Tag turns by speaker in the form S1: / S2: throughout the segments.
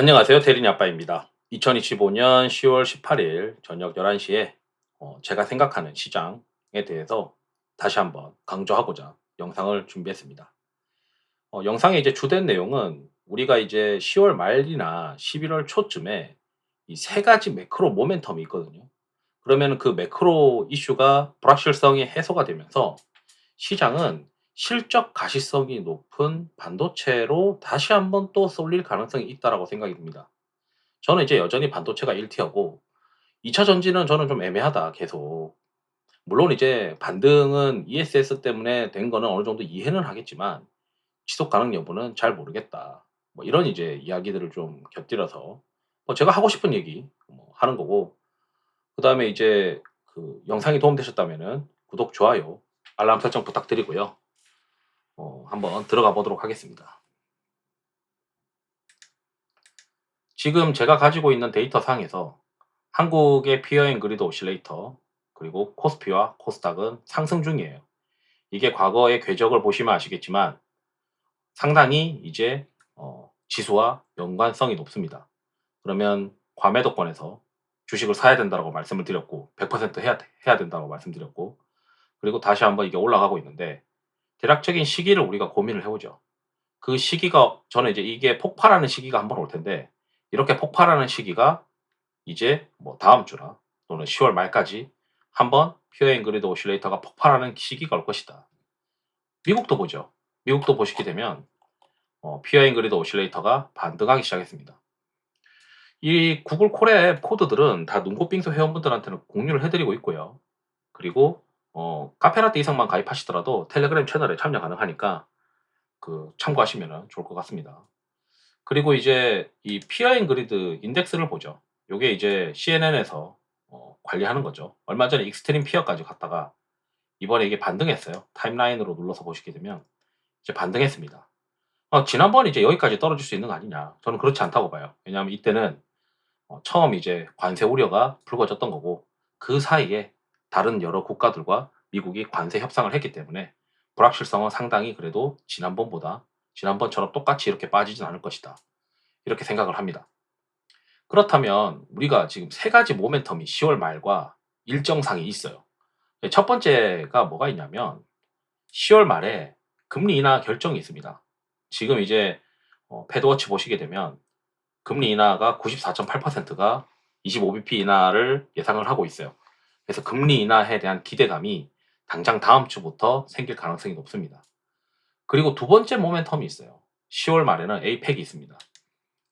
S1: 안녕하세요. 대리니 아빠입니다. 2025년 10월 18일 저녁 11시에 어, 제가 생각하는 시장에 대해서 다시 한번 강조하고자 영상을 준비했습니다. 어, 영상의 이제 주된 내용은 우리가 이제 10월 말이나 11월 초쯤에 이 세 가지 매크로 모멘텀이 있거든요. 그러면 그 매크로 이슈가 불확실성이 해소가 되면서 시장은 실적 가시성이 높은 반도체로 다시 한번 또 쏠릴 가능성이 있다라고 생각이 듭니다. 저는 이제 여전히 반도체가 1티어고 2차 전지는 저는 좀 애매하다 계속. 물론 이제 반등은 ESS 때문에 된 거는 어느 정도 이해는 하겠지만 지속 가능 여부는 잘 모르겠다. 뭐 이런 이제 이야기들을 좀 곁들여서 뭐 제가 하고 싶은 얘기 뭐 하는 거고 그다음에 이제 그 영상이 도움되셨다면은 구독, 좋아요, 알람 설정 부탁드리고요. 어, 한번 들어가 보도록 하겠습니다. 지금 제가 가지고 있는 데이터 상에서 한국의 피어앤 그리드 오실레이터 그리고 코스피와 코스닥은 상승 중이에요. 이게 과거의 궤적을 보시면 아시겠지만 상당히 이제 어, 지수와 연관성이 높습니다. 그러면 과매도권에서 주식을 사야 된다고 말씀을 드렸고 100% 해야, 해야 된다고 말씀드렸고 그리고 다시 한번 이게 올라가고 있는데 대략적인 시기를 우리가 고민을 해보죠. 그 시기가 저는 이제 이게 폭발하는 시기가 한번 올 텐데 이렇게 폭발하는 시기가 이제 뭐 다음 주나 또는 10월 말까지 한번 피어앤 그리드 오실레이터가 폭발하는 시기가 올 것이다. 미국도 보죠. 미국도 보시게 되면 어, 피어앤 그리드 오실레이터가 반등하기 시작했습니다. 이 구글 콜의 코드들은 다 눈꽃빙수 회원분들한테는 공유를 해드리고 있고요. 그리고 어, 카페라떼 이상만 가입하시더라도 텔레그램 채널에 참여 가능하니까 그 참고하시면 좋을 것 같습니다. 그리고 이제 이 피어앤 그리드 인덱스를 보죠. 요게 이제 CNN에서 어, 관리하는 거죠. 얼마 전에 익스트림 피어까지 갔다가 이번에 이게 반등했어요. 타임라인으로 눌러서 보시게 되면 이제 반등했습니다. 어, 지난번 이제 여기까지 떨어질 수 있는 거 아니냐? 저는 그렇지 않다고 봐요. 왜냐하면 이때는 어, 처음 이제 관세 우려가 불거졌던 거고 그 사이에 다른 여러 국가들과 미국이 관세 협상을 했기 때문에 불확실성은 상당히 그래도 지난번보다 지난번처럼 똑같이 이렇게 빠지진 않을 것이다. 이렇게 생각을 합니다. 그렇다면 우리가 지금 세 가지 모멘텀이 10월 말과 일정상이 있어요. 첫 번째가 뭐가 있냐면 10월 말에 금리 인하 결정이 있습니다. 지금 이제 어, 패드워치 보시게 되면 금리 인하가 94.8%가 25bp 인하를 예상을 하고 있어요. 그래서 금리 인하에 대한 기대감이 당장 다음 주부터 생길 가능성이 높습니다. 그리고 두 번째 모멘텀이 있어요. 10월 말에는 에이펙이 있습니다.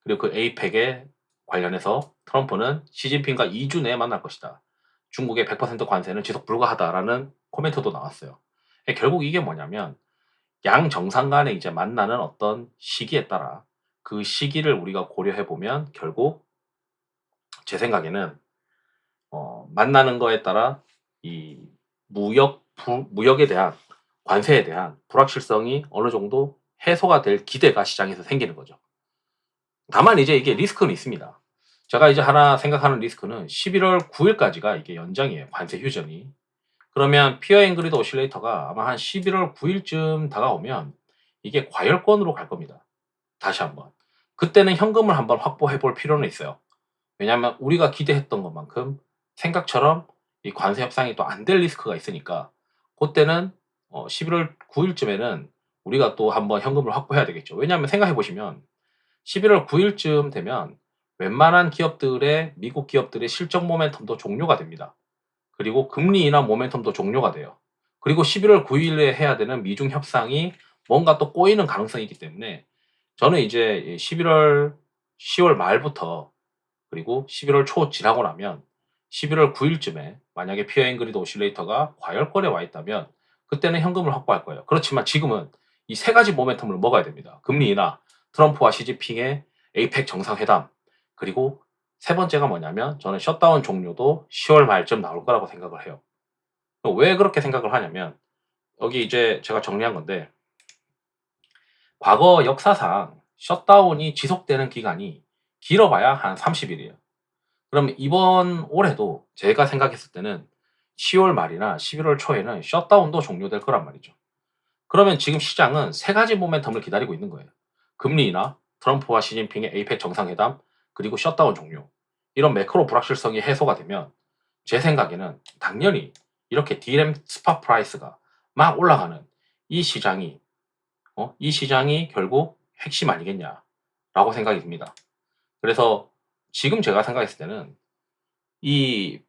S1: 그리고 그 에이펙에 관련해서 트럼프는 시진핑과 2주 내에 만날 것이다. 중국의 100% 관세는 지속 불가하다라는 코멘트도 나왔어요. 결국 이게 뭐냐면 양 정상 간에 이제 만나는 어떤 시기에 따라 그 시기를 우리가 고려해 보면 결국 제 생각에는 어, 만나는 거에 따라 이 무역 부, 무역에 대한 관세에 대한 불확실성이 어느 정도 해소가 될 기대가 시장에서 생기는 거죠. 다만 이제 이게 리스크는 있습니다. 제가 이제 하나 생각하는 리스크는 11월 9일까지가 이게 연장이에요. 관세 휴전이. 그러면 피어 앵그리드 오실레이터가 아마 한 11월 9일쯤 다가오면 이게 과열권으로 갈 겁니다. 다시 한번. 그때는 현금을 한번 확보해 볼 필요는 있어요. 왜냐하면 우리가 기대했던 것만큼 생각처럼 이 관세 협상이 또 안 될 리스크가 있으니까 그때는 어 11월 9일쯤에는 우리가 또 한번 현금을 확보해야 되겠죠. 왜냐하면 생각해 보시면 11월 9일쯤 되면 웬만한 기업들의 미국 기업들의 실적 모멘텀도 종료가 됩니다. 그리고 금리 인하 모멘텀도 종료가 돼요. 그리고 11월 9일에 해야 되는 미중 협상이 뭔가 또 꼬이는 가능성이 있기 때문에 저는 이제 11월 10월 말부터 그리고 11월 초 지나고 나면 11월 9일쯤에 만약에 피어 앵그리드 오실레이터가 과열권에 와 있다면 그때는 현금을 확보할 거예요. 그렇지만 지금은 이 세 가지 모멘텀을 먹어야 됩니다. 금리 인하, 트럼프와 시진핑의 에이펙 정상회담, 그리고 세 번째가 뭐냐면 저는 셧다운 종료도 10월 말쯤 나올 거라고 생각을 해요. 왜 그렇게 생각을 하냐면 여기 이제 제가 정리한 건데 과거 역사상 셧다운이 지속되는 기간이 길어봐야 한 30일이에요. 그럼 이번 올해도 제가 생각했을 때는 10월 말이나 11월 초에는 셧다운도 종료될 거란 말이죠. 그러면 지금 시장은 세 가지 모멘텀을 기다리고 있는 거예요. 금리 인하, 트럼프와 시진핑의 에이펙 정상회담 그리고 셧다운 종료 이런 매크로 불확실성이 해소가 되면 제 생각에는 당연히 이렇게 D램 스팟 프라이스가 막 올라가는 이 시장이 어? 이 시장이 결국 핵심 아니겠냐라고 생각이 듭니다. 그래서 지금 제가 생각했을 때는 이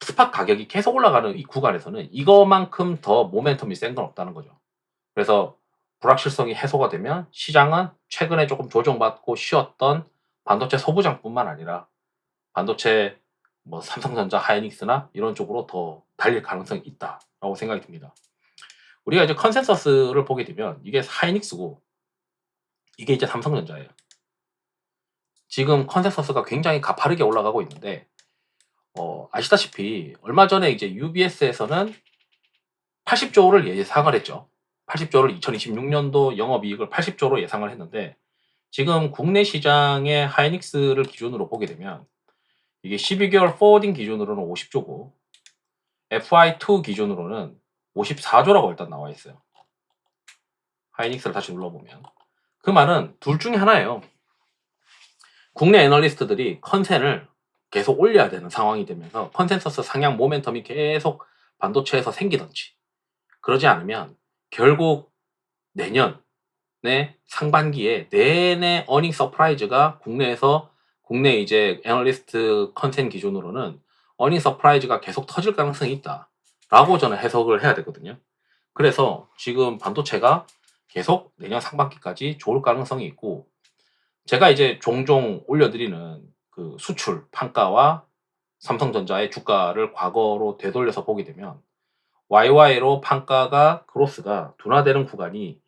S1: 스팟 가격이 계속 올라가는 이 구간에서는 이거만큼 더 모멘텀이 센 건 없다는 거죠. 그래서 불확실성이 해소가 되면 시장은 최근에 조금 조정받고 쉬었던 반도체 소부장뿐만 아니라 반도체 뭐 삼성전자, 하이닉스나 이런 쪽으로 더 달릴 가능성이 있다라고 생각이 듭니다. 우리가 이제 컨센서스를 보게 되면 이게 하이닉스고 이게 이제 삼성전자예요. 지금 컨센서스가 굉장히 가파르게 올라가고 있는데 어, 아시다시피 얼마 전에 이제 UBS에서는 80조를 예상을 했죠. 80조를 2026년도 영업이익을 80조로 예상을 했는데 지금 국내 시장의 하이닉스를 기준으로 보게 되면 이게 12개월 포워딩 기준으로는 50조고 FI2 기준으로는 54조라고 일단 나와 있어요. 하이닉스를 다시 눌러보면 그 말은 둘 중에 하나예요. 국내 애널리스트들이 컨센을 계속 올려야 되는 상황이 되면서 컨센서스 상향 모멘텀이 계속 반도체에서 생기든지 그러지 않으면 결국 내년에 상반기에 내내 어닝 서프라이즈가 국내에서 국내 이제 애널리스트 컨센 기준으로는 어닝 서프라이즈가 계속 터질 가능성이 있다 라고 저는 해석을 해야 되거든요. 그래서 지금 반도체가 계속 내년 상반기까지 좋을 가능성이 있고 제가 이제 종종 올려드리는 그 수출 판가와 삼성전자의 주가를 과거로 되돌려서 보게 되면 YY로 판가가 크로스가 둔화되는 구간이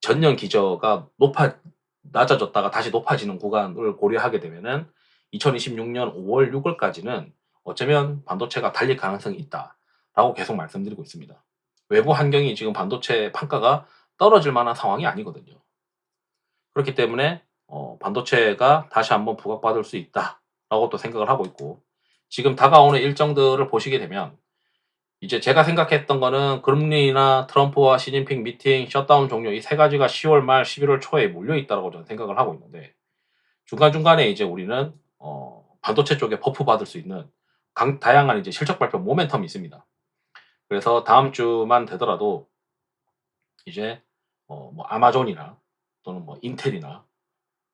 S1: 전년 기저가 높아 낮아졌다가 다시 높아지는 구간을 고려하게 되면은 2026년 5월 6월까지는 어쩌면 반도체가 달릴 가능성이 있다라고 계속 말씀드리고 있습니다. 외부 환경이 지금 반도체 판가가 떨어질 만한 상황이 아니거든요. 그렇기 때문에 어, 반도체가 다시 한번 부각받을 수 있다라고 또 생각을 하고 있고 지금 다가오는 일정들을 보시게 되면 이제 제가 생각했던 거는 금리나 트럼프와 시진핑 미팅, 셧다운 종료 이 세 가지가 10월 말 11월 초에 몰려 있다라고 저는 생각을 하고 있는데 중간 중간에 이제 우리는 어, 반도체 쪽에 버프 받을 수 있는 강, 다양한 이제 실적 발표 모멘텀이 있습니다. 그래서 다음 주만 되더라도 이제 어, 뭐 아마존이나 또는 뭐 인텔이나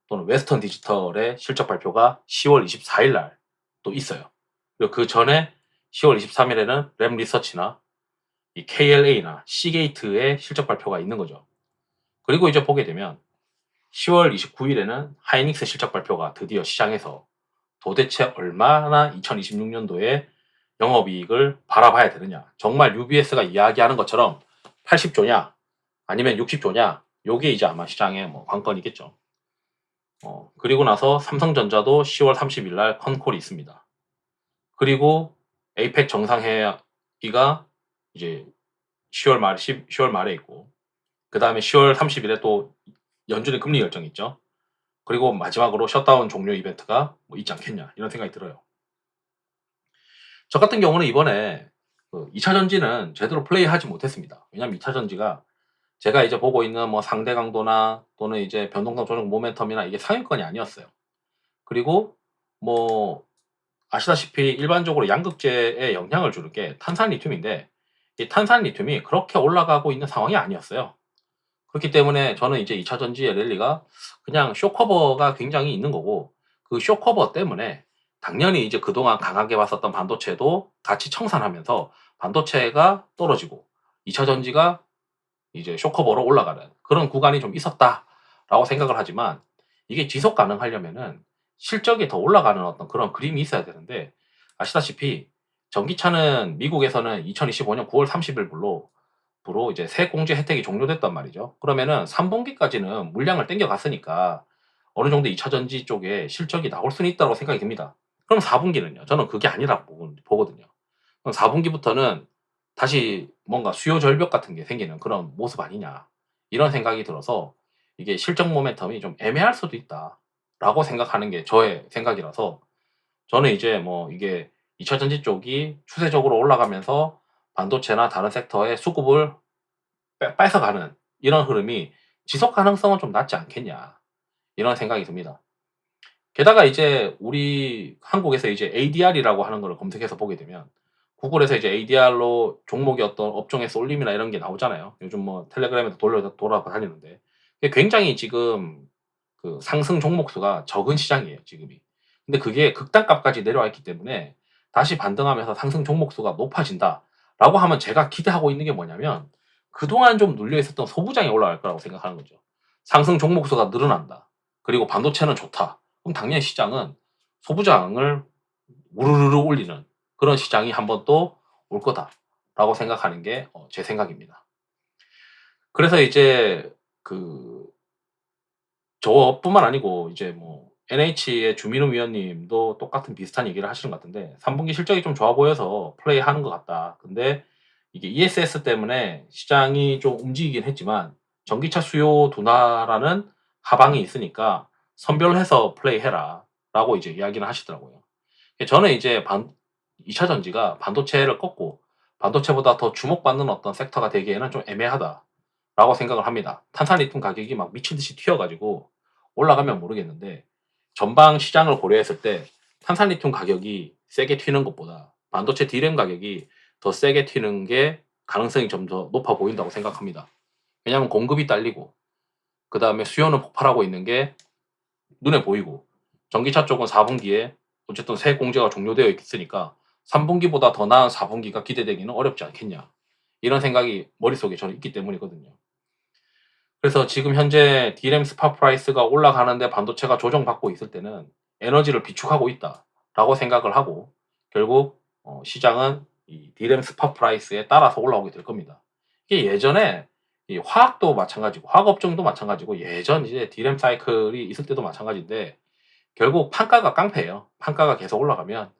S1: 또는 웨스턴 디지털의 실적 발표가 10월 24일 날 또 있어요. 그리고 그 전에 10월 23일에는 램 리서치나 이 KLA나 시게이트의 실적 발표가 있는 거죠. 그리고 이제 보게 되면 10월 29일에는 하이닉스 실적 발표가 드디어 시장에서 도대체 얼마나 2026년도에 영업이익을 바라봐야 되느냐. 정말 UBS가 이야기하는 것처럼 80조냐 아니면 60조냐 요게 이제 아마 시장의 뭐 관건이겠죠. 어, 그리고 나서 삼성전자도 10월 30일 날 컨콜이 있습니다. 그리고 에이펙 정상회의가 이제 10월 말 10, 10월 말에 있고 그 다음에 10월 30일에 또 연준의 금리 결정이 있죠. 그리고 마지막으로 셧다운 종료 이벤트가 뭐 있지 않겠냐 이런 생각이 들어요. 저 같은 경우는 이번에 그 2차 전지는 제대로 플레이하지 못했습니다. 왜냐하면 2차 전지가 제가 이제 보고 있는 뭐 상대 강도나 또는 이제 변동성 조정 모멘텀이나 이게 상위권이 아니었어요. 그리고 뭐 아시다시피 일반적으로 양극재에 영향을 주는 게 탄산 리튬인데 이 탄산 리튬이 그렇게 올라가고 있는 상황이 아니었어요. 그렇기 때문에 저는 이제 2차 전지의 랠리가 그냥 쇼커버가 굉장히 있는 거고 그 쇼커버 때문에 당연히 이제 그동안 강하게 봤었던 반도체도 같이 청산하면서 반도체가 떨어지고 2차 전지가 이제 쇼커버로 올라가는 그런 구간이 좀 있었다라고 생각을 하지만 이게 지속 가능하려면은 실적이 더 올라가는 어떤 그런 그림이 있어야 되는데 아시다시피 전기차는 미국에서는 2025년 9월 30일부로 부로 이제 세 공제 혜택이 종료됐단 말이죠. 그러면은 3분기까지는 물량을 땡겨 갔으니까 어느 정도 2차 전지 쪽에 실적이 나올 수는 있다고 생각이 듭니다. 그럼 4분기는요? 저는 그게 아니라고 보거든요. 그럼 4분기부터는 다시 뭔가 수요 절벽 같은 게 생기는 그런 모습 아니냐 이런 생각이 들어서 이게 실적 모멘텀이 좀 애매할 수도 있다라고 생각하는 게 저의 생각이라서 저는 이제 뭐 이게 2차 전지 쪽이 추세적으로 올라가면서 반도체나 다른 섹터의 수급을 뺏어가는 이런 흐름이 지속 가능성은 좀 낮지 않겠냐 이런 생각이 듭니다. 게다가 이제 우리 한국에서 이제 ADR이라고 하는 걸 검색해서 보게 되면 구글에서 이제 ADR로 종목이 어떤 업종의 쏠림이나 이런 게 나오잖아요. 요즘 뭐 텔레그램에도 돌려 돌아다니는데 굉장히 지금 그 상승 종목 수가 적은 시장이에요, 지금이. 근데 그게 극단값까지 내려와 있기 때문에 다시 반등하면서 상승 종목 수가 높아진다라고 하면 제가 기대하고 있는 게 뭐냐면 그동안 좀 눌려 있었던 소부장이 올라갈 거라고 생각하는 거죠. 상승 종목 수가 늘어난다. 그리고 반도체는 좋다. 그럼 당연히 시장은 소부장을 우르르르 올리는 그런 시장이 한 번 또 올 거다라고 생각하는 게 어, 제 생각입니다. 그래서 이제 그 저뿐만 아니고 이제 뭐 NH의 주민우 위원님도 똑같은 비슷한 얘기를 하시는 것 같은데 3분기 실적이 좀 좋아 보여서 플레이하는 것 같다. 근데 이게 ESS 때문에 시장이 좀 움직이긴 했지만 전기차 수요 둔화라는 하방이 있으니까 선별해서 플레이해라 라고 이제 이야기를 하시더라고요. 저는 이제 반, 2차 전지가 반도체를 꺾고 반도체보다 더 주목받는 어떤 섹터가 되기에는 좀 애매하다라고 생각을 합니다. 탄산리튬 가격이 막 미친 듯이 튀어가지고 올라가면 모르겠는데 전방 시장을 고려했을 때 탄산리튬 가격이 세게 튀는 것보다 반도체 D램 가격이 더 세게 튀는 게 가능성이 좀 더 높아 보인다고 생각합니다. 왜냐하면 공급이 딸리고 그 다음에 수요는 폭발하고 있는 게 눈에 보이고 전기차 쪽은 4분기에 어쨌든 새 공제가 종료되어 있으니까 3분기보다 더 나은 4분기가 기대되기는 어렵지 않겠냐. 이런 생각이 머릿속에 저는 있기 때문이거든요. 그래서 지금 현재 D램 스파 프라이스가 올라가는데 반도체가 조정받고 있을 때는 에너지를 비축하고 있다라고 생각을 하고 결국 어, 시장은 이 D램 스파 프라이스에 따라서 올라오게 될 겁니다. 이게 예전에 이 화학도 마찬가지고 화학 업종도 마찬가지고 예전 이제 D램 사이클이 있을 때도 마찬가지인데 결국 판가가 깡패예요. 판가가 계속 올라가면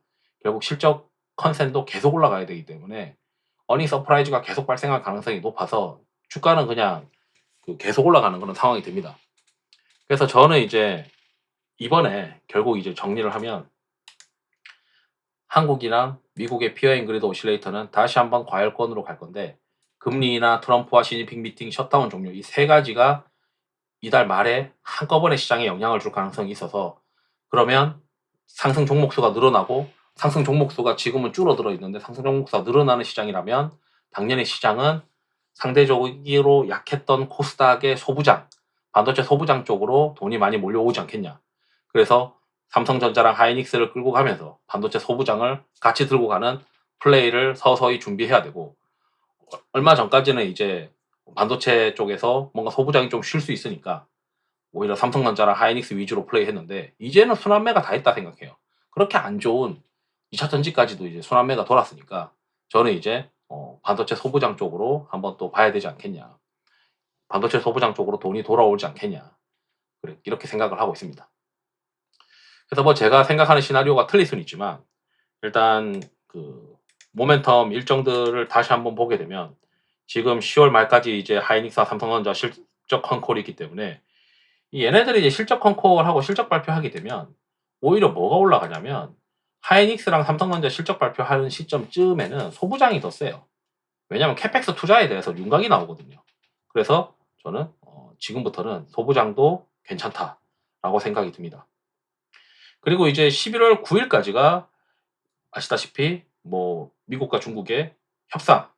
S1: 결국 실적 컨센도 계속 올라가야 되기 때문에 어닝 서프라이즈가 계속 발생할 가능성이 높아서 주가는 그냥 그 계속 올라가는 그런 상황이 됩니다. 그래서 저는 이제 이번에 결국 이제 정리를 하면 한국이랑 미국의 피어 앵그리드 오실레이터는 다시 한번 과열권으로 갈 건데 금리나 트럼프와 시진핑 미팅 셧다운 종료 이 세 가지가 이달 말에 한꺼번에 시장에 영향을 줄 가능성이 있어서 그러면 상승 종목수가 늘어나고 상승 종목 수가 지금은 줄어들어 있는데 상승 종목 수가 늘어나는 시장이라면 당연히 시장은 상대적으로 약했던 코스닥의 소부장, 반도체 소부장 쪽으로 돈이 많이 몰려오지 않겠냐. 그래서 삼성전자랑 하이닉스를 끌고 가면서 반도체 소부장을 같이 들고 가는 플레이를 서서히 준비해야 되고 얼마 전까지는 이제 반도체 쪽에서 뭔가 소부장이 좀 쉴 수 있으니까 오히려 삼성전자랑 하이닉스 위주로 플레이했는데 이제는 순환매가 다 했다 생각해요. 그렇게 안 좋은 2차 전지까지도 이제 순환매가 돌았으니까 저는 이제 어, 반도체 소부장 쪽으로 한번 또 봐야 되지 않겠냐. 반도체 소부장 쪽으로 돈이 돌아오지 않겠냐. 이렇게 생각을 하고 있습니다. 그래서 뭐 제가 생각하는 시나리오가 틀릴 수는 있지만 일단 그 모멘텀 일정들을 다시 한번 보게 되면 지금 10월 말까지 이제 하이닉스와 삼성전자 실적 컨콜이 있기 때문에 이 얘네들이 이제 실적 컨콜하고 실적 발표하게 되면 오히려 뭐가 올라가냐면 하이닉스랑 삼성전자 실적 발표하는 시점쯤에는 소부장이 더 세요. 왜냐하면 캐펙스 투자에 대해서 윤곽이 나오거든요. 그래서 저는 어, 지금부터는 소부장도 괜찮다라고 생각이 듭니다. 그리고 이제 11월 9일까지가 아시다시피 뭐 미국과 중국의 협상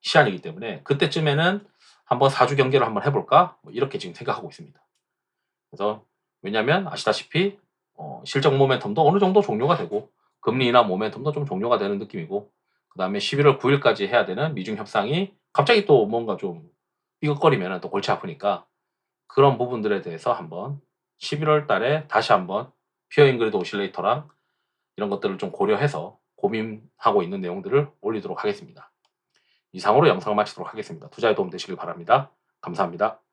S1: 시한이기 때문에 그때쯤에는 한번 사주 경계를 한번 해볼까 뭐 이렇게 지금 생각하고 있습니다. 그래서 왜냐하면 아시다시피 어, 실적 모멘텀도 어느 정도 종료가 되고 금리나 모멘텀도 좀 종료가 되는 느낌이고 그 다음에 11월 9일까지 해야 되는 미중 협상이 갑자기 또 뭔가 좀 삐걱거리면 또 골치 아프니까 그런 부분들에 대해서 한번 11월 달에 다시 한번 피어 잉그리드 오실레이터랑 이런 것들을 좀 고려해서 고민하고 있는 내용들을 올리도록 하겠습니다. 이상으로 영상을 마치도록 하겠습니다. 투자에 도움 되시길 바랍니다. 감사합니다.